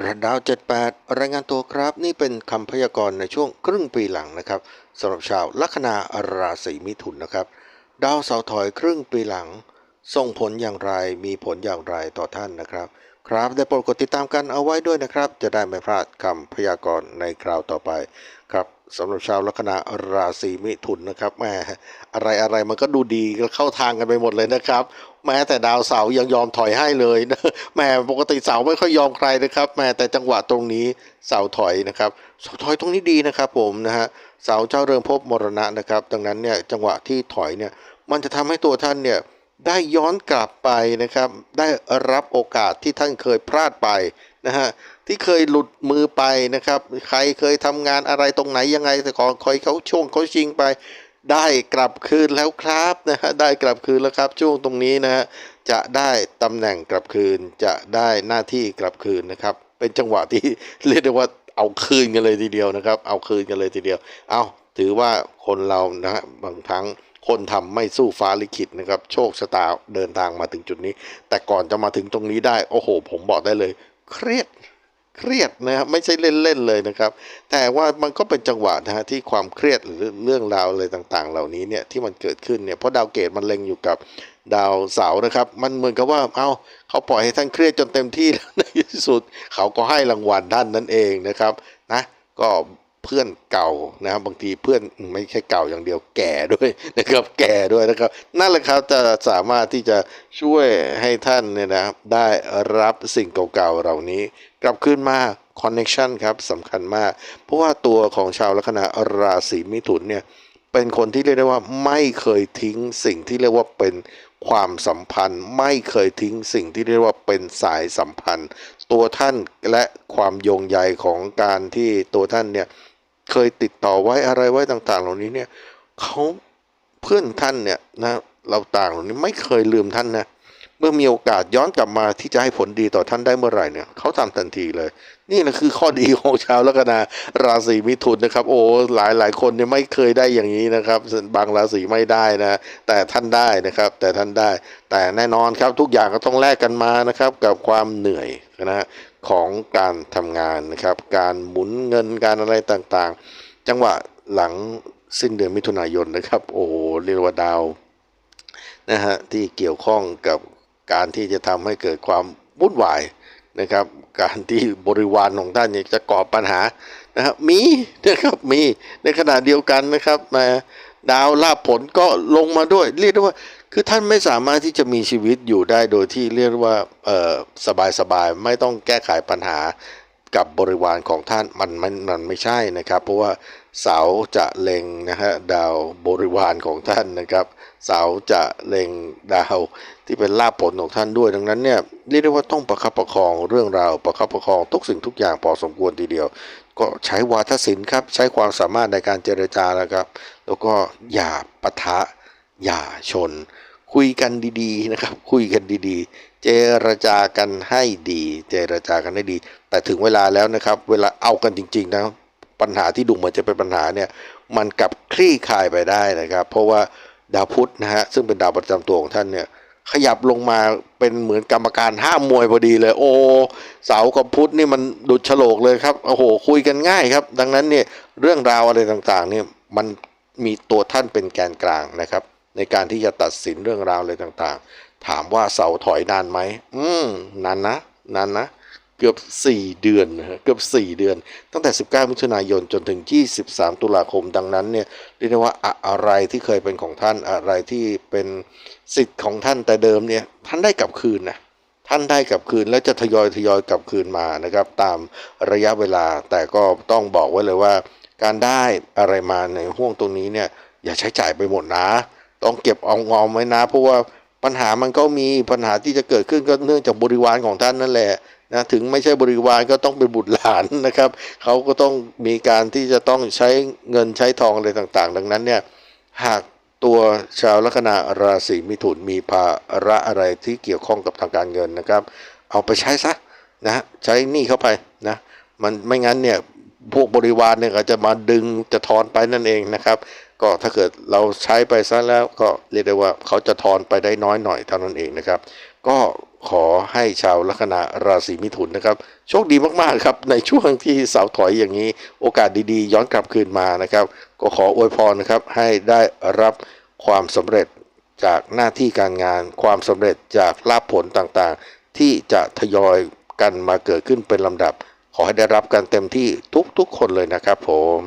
ระดาว 78 รายงานตัวครับ นี่เป็นคำพยากรณ์ในช่วงครึ่งปีหลังนะครับสำหรับชาวลัคนาราศีมิถุนนะครับ ดาวเสาร์ถอยครึ่งปีหลัง ส่งผลอย่างไรมีผลอย่างไรต่อท่านนะครับ ครับได้โปรดกดติดตามกันเอาไว้ด้วยนะครับ จะได้ไม่พลาดคำพยากรณ์ในคราวต่อไปครับ สำหรับชาวลัคนาราศีมิถุนนะครับแหม่อะไรอะไรมันก็ดูดีเข้าทางกันไปหมดเลยนะครับ แม้แต่ดาวเสาร์ยังยอมถอยให้เลยนะแหม่ปกติเสาร์ไม่ค่อยยอมใครนะครับแหม่แต่จังหวะตรงนี้เสาร์ถอยนะครับเสาร์ถอยตรงนี้ดีนะครับ ผมนะฮะเสาร์เจ้าเรืองภพมรณะนะครับ ดังนั้นเนี่ยจังหวะที่ถอยเนี่ยมันจะทำให้ตัวท่านเนี่ย ได้ย้อนกลับไปนะครับ ได้รับโอกาสที่ท่านเคยพลาดไปนะฮะที่เคยหลุดมือไปนะครับ ใครเคยทำงานอะไรตรงไหนยังไงแต่ขอคอยเขาช่วงเขาชิงไปได้กลับคืนแล้วครับนะฮะได้กลับคืนแล้วครับช่วงตรงนี้นะฮะจะได้ตำแหน่งกลับคืนจะได้หน้าที่กลับคืนนะครับ เป็นจังหวะที่เรียกได้ว่าเอาคืนกันเลยทีเดียวนะครับ เอาคืนกันเลยทีเดียว เอาถือว่าคนเรานะฮะบางครั้ง คนทำไม่สู้ฟ้าลิขิตนะครับ โชคชะตาเดินทางมาถึงจุดนี้ แต่ก่อนจะมาถึงตรงนี้ได้ โอ้โห ผมบอกได้เลย เครียดเครียดนะครับไม่ใช่เล่นๆเลยนะครับ แต่ว่ามันก็เป็นจังหวะนะฮะที่ความเครียดหรือเรื่องราวอะไรต่างๆ เหล่านี้เนี่ยที่มันเกิดขึ้นเนี่ยเพราะดาวเกตมันเล็งอยู่กับดาวเสาร์นะครับ มันเหมือนกับว่าเอ้าเขาปล่อยให้ท่านเครียดจนเต็มที่แล้วในที่สุด เขาก็ให้รางวัลท่านนั่นเองนะครับนะก็ เพื่อนเก่านะครับบางทีเพื่อนไม่ใช่เก่าอย่างเดียวแก่ด้วยนะครับแก่ด้วยนะครับ นั่นแหละครับจะสามารถที่จะช่วยให้ท่านเนี่ยนะครับได้รับสิ่งเก่าๆเหล่านี้กลับขึ้นมาคอนเน็ชันครับสำคัญมาก เพราะว่าตัวของชาวลัคนาราศีมิถุนเนี่ยเป็นคนที่เรียกได้ว่าไม่เคยทิ้งสิ่งที่เรียกว่าเป็นความสัมพันธ์ ไม่เคยทิ้งสิ่งที่เรียกว่าเป็นสายสัมพันธ์ ตัวท่านและความโยงใยของการที่ตัวท่านเนี่ย เคยติดต่อไว้อะไรไว้ต่าง ๆ เหล่านี้เนี่ยเขาเพื่อนท่านเนี่ยนะเราต่างเหล่านี้ไม่เคยลืมท่านนะเมื่อมีโอกาสย้อนกลับมาที่จะให้ผลดีต่อท่านได้เมื่อไหร่เนี่ยเขาทำทันทีเลย นี่แหละคือข้อดีของชาวลัคนาราศีมิถุนนะครับ โอ้หลายหลายคนเนี่ยไม่เคยได้อย่างนี้นะครับ บางราศีไม่ได้นะ แต่ท่านได้นะครับ แต่ท่านได้ แต่แน่นอนครับทุกอย่างก็ต้องแลกกันมานะครับ กับความเหนื่อยนะ ของการทำงานนะครับ การหมุนเงินการอะไรต่างๆ จังหวะหลังสิ้นเดือนมิถุนายนนะครับ โอ้โหเรียกว่าดาวนะฮะที่เกี่ยวข้องกับการที่จะทำให้เกิดความวุ่นวายนะครับ การที่บริวารของท่านเนี่ยจะก่อปัญหานะครับมีนะครับมีในขณะเดียวกันนะครับมาดาวลาผลก็ลงมาด้วย เรียกได้ว่า คือท่านไม่สามารถที่จะมีชีวิตอยู่ได้โดยที่เรียกว่าสบายสบายๆไม่ต้องแก้ไขปัญหากับบริวารของท่านมันมันมันไม่ใช่นะครับ เพราะว่าเสาจะเล็งนะฮะดาวบริวารของท่านนะครับ เสาจะเล็งดาวที่เป็นลาภผลของท่านด้วย ดังนั้นเนี่ยเรียกได้ว่าต้องประคับประคองเรื่องราวประคับประคองทุกสิ่งทุกอย่างพอสมควรทีเดียว ก็ใช้วาทศิลป์ครับใช้ความสามารถในการเจรจาแล้วครับ แล้วก็อย่าปะทะ อย่าชน คุยกันดีๆนะครับ คุยกันดีๆ เจรจากันให้ดี เจรจากันให้ดี แต่ถึงเวลาแล้วนะครับ เวลาเอากันจริงๆนะปัญหาที่ดูเหมือนจะเป็นปัญหาเนี่ยมันกลับคลี่คลายไปได้นะครับ เพราะว่าดาวพุธนะฮะซึ่งเป็นดาวประจำตัวของท่านเนี่ยขยับลงมาเป็นเหมือนกรรมการห้ามมวยพอดีเลย โอ้เสากับพุธนี่มันดุดฉลกเลยครับโอ้โหคุยกันง่ายครับ ดังนั้นเนี่ยเรื่องราวอะไรต่างๆเนี่ยมันมีตัวท่านเป็นแกนกลางนะครับ ในการที่จะตัดสินเรื่องราวอะไรต่างๆ ถามว่าเสาถอยนานไหมอืมนานนะนานนะเกือบ 4 เดือนนะเกือบ 4 เดือน ตั้งแต่ 19 มิถุนายนจนถึง 23 ตุลาคมดังนั้นเนี่ยเรียกได้ว่าอะอะไรที่เคยเป็นของท่านอะไรที่เป็นสิทธิ์ของท่านแต่เดิมเนี่ยท่านได้กลับคืนนะท่านได้กลับคืนแล้วจะทยอยทยอยกลับคืนมานะครับ ตามระยะเวลาแต่ก็ต้องบอกไว้เลยว่า การได้อะไรมาในห่วงตรงนี้เนี่ยอย่าใช้จ่ายไปหมดนะ ต้องเก็บเอางอมไว้นะ เพราะว่าปัญหามันก็มีปัญหาที่จะเกิดขึ้นก็เนื่องจากบริวารของท่านนั่นแหละนะถึงไม่ใช่บริวารก็ต้องเป็นบุตรหลานนะครับเขาก็ต้องมีการที่จะต้องใช้เงินใช้ทองอะไรต่างๆ ดังนั้นเนี่ยหากตัวชาวลัคนาราศีมิถุนมีภาระอะไรที่เกี่ยวข้องกับทางการเงินนะครับ เอาไปใช้ซะนะใช้หนี้เข้าไปนะมันไม่งั้นเนี่ยพวกบริวารเนี่ยก็จะมาดึงจะทอนไปนั่นเองนะครับ ก็ถ้าเกิดเราใช้ไปซะแล้วก็เรียกได้ว่าเขาจะทอนไปได้น้อยหน่อยเท่านั้นเองนะครับ ก็ขอให้ชาวลัคนาราศีมิถุนนะครับ โชคดีมากๆครับในช่วงที่เสาถอยอย่างนี้ โอกาสดีๆ ย้อนกลับคืนมานะครับ ก็ขออวยพรนะครับให้ได้รับความสำเร็จจากหน้าที่การงาน ความสำเร็จจากลาภผลต่างๆ ที่จะทยอยกันมาเกิดขึ้นเป็นลำดับ ขอให้ได้รับกันเต็มที่ทุกๆ คนเลยนะครับผม